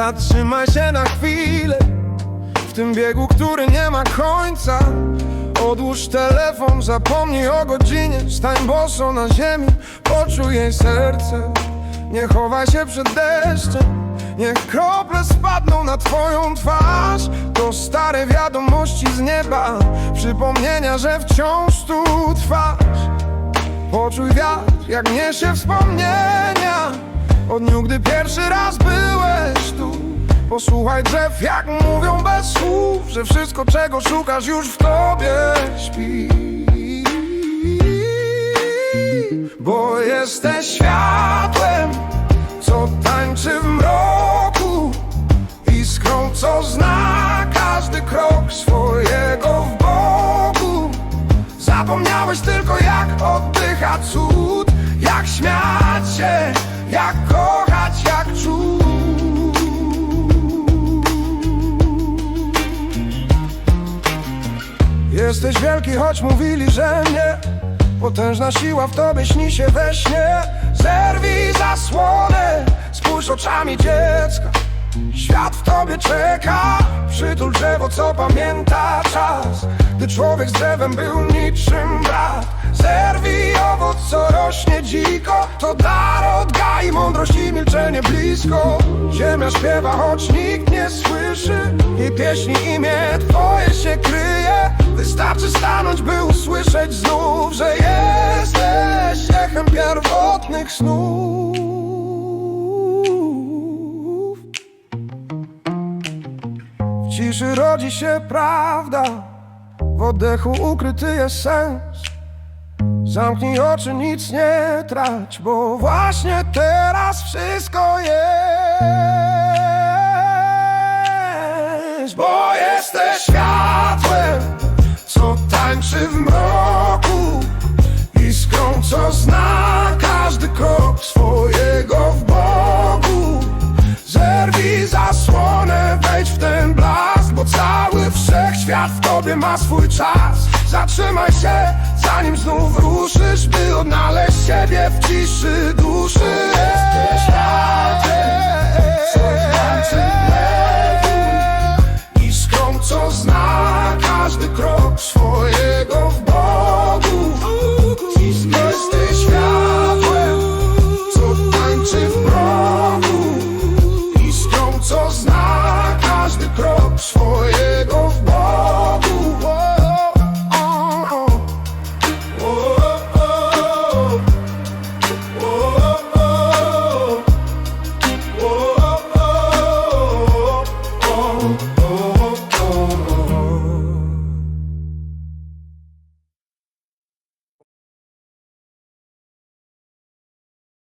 Zatrzymaj się na chwilę W tym biegu, który nie ma końca. Odłóż telefon, zapomnij o godzinie. Stań boso na ziemi, poczuj jej serce. Nie chowaj się przed deszczem. Niech krople spadną na twoją twarz. To stare wiadomości z nieba Przypomnienia, że wciąż tu trwasz. Poczuj wiatr, jak niesie wspomnienia. O dniu, gdy pierwszy raz byłeś Posłuchaj drzew, jak mówią bez słów Że wszystko, czego szukasz, już w tobie śpi. Bo jesteś światłem, co tańczy w mroku Iskrą, co zna każdy krok swojego w Bogu Zapomniałeś tylko jak oddycha Jesteś wielki, choć mówili, że nie Potężna siła w tobie śni się we śnie. Zerwij zasłonę, spójrz oczami dziecka. Świat w tobie czeka. Przytul drzewo, co pamięta czas. Gdy człowiek z drzewem był niczym brat. Zerwij owoc, co rośnie dziko. To dar od gai, mądrość i milczenie blisko. Ziemia śpiewa, choć nikt nie słyszy. Jej pieśni imię twoje się kryje Wystarczy stanąć, by usłyszeć znów Że jesteś echem pierwotnych snów. W ciszy rodzi się prawda W oddechu ukryty jest sens. Zamknij oczy, nic nie trać Bo właśnie teraz wszystko jest. Bo jesteś tańczy w mroku Iskrą, co zna każdy krok swojego w Bogu. Zerwij zasłonę, wejdź w ten blask Bo cały wszechświat w tobie ma swój czas. Zatrzymaj się, zanim znów ruszysz By odnaleźć siebie w ciszy